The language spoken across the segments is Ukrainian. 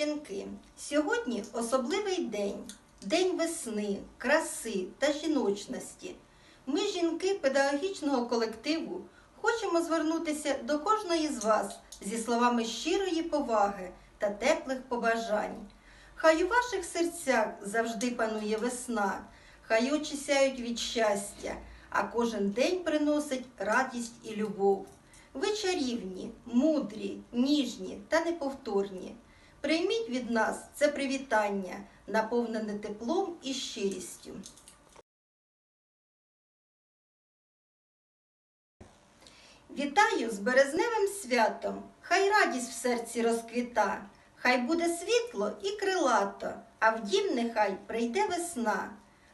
жінки, сьогодні особливий день, день весни, краси та жіночності. Ми, жінки педагогічного колективу, хочемо звернутися до кожної з вас зі словами щирої поваги та теплих побажань. Хай у ваших серцях завжди панує весна, хай очі сяють від щастя, а кожен день приносить радість і любов. Ви чарівні, мудрі, ніжні та неповторні. Прийміть від нас це привітання, наповнене теплом і щирістю. Вітаю з березневим святом, хай радість в серці розквіта, хай буде світло і крилато, а в дім нехай прийде весна.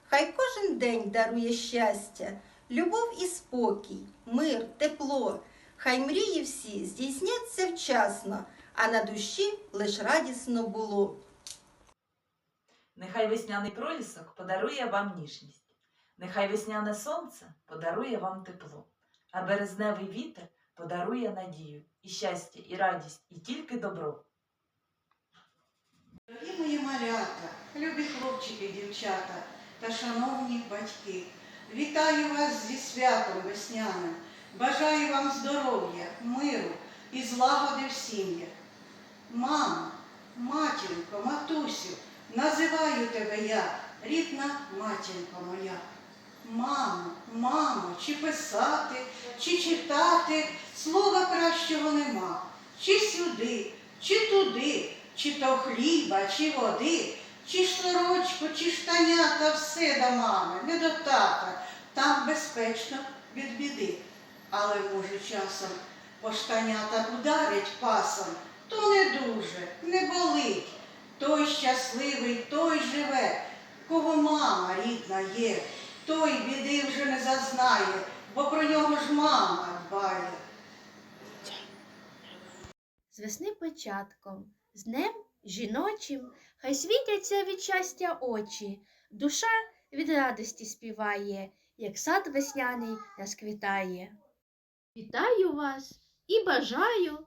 Хай кожен день дарує щастя, любов і спокій, мир, тепло. Хай мрії всі здійсняться вчасно, а на душі лиш радісно було. Нехай весняний пролісок подарує вам ніжність, нехай весняне сонце подарує вам тепло, а березневий вітер подарує надію, і щастя, і радість, і тільки добро. Дорогі мої малята, любі хлопчики, дівчата та шановні батьки, вітаю вас зі святом весняним, бажаю вам здоров'я, миру і злагоди в сім'ях. Мама, матінко, матусю, називаю тебе я, рідна матінко моя. Мамо, мамо, чи писати, чи читати, слова кращого нема. Чи сюди, чи туди, чи то хліба, чи води, чи ж чи штанята, все до мами, не до тата, там безпечно від біди. Але може часом по штанята ударить пасом, то не дуже, не болить. Той щасливий, той живе, кого мама рідна є, той біди вже не зазнає, бо про нього ж мама дбає. з весни початком, з днем жіночим, хай світяться від щастя очі, душа від радості співає, як сад весняний розквітає. Вітаю вас і бажаю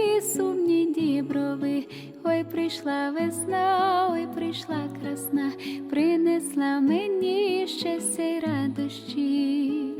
діброви. Ой, прийшла весна, ой, прийшла красна, принесла мені щастя й радощі.